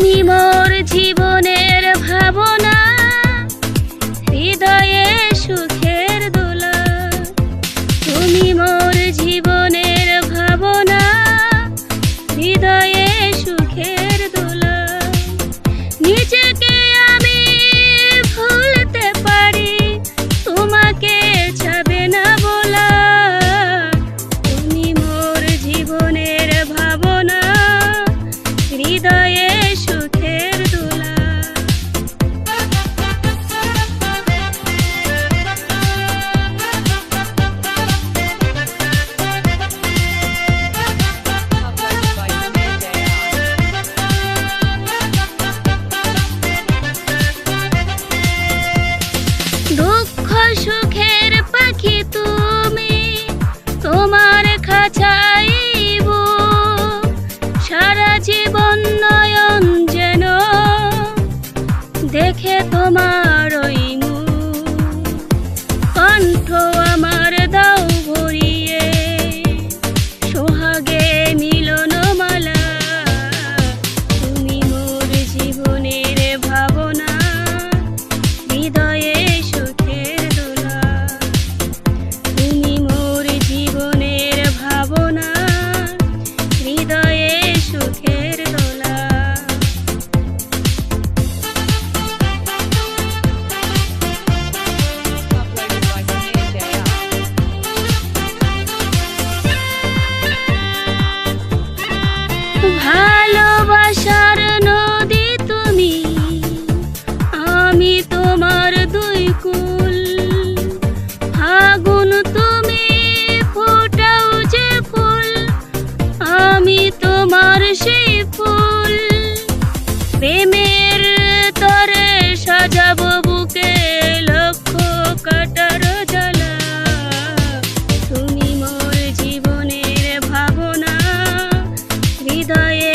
Mimo. সুখের পাখি তুমি তোমার খাঁচাইব সারা জীবন নয়ন যেন দেখে তোমার ওই কণ্ঠ ভালোবাসার নদী তুমি, আমি তোমার দুই কুল। আগুন তুমি, ফোটাও যে ফুল, আমি তোমার সেই ফুল। প্রেমে 他。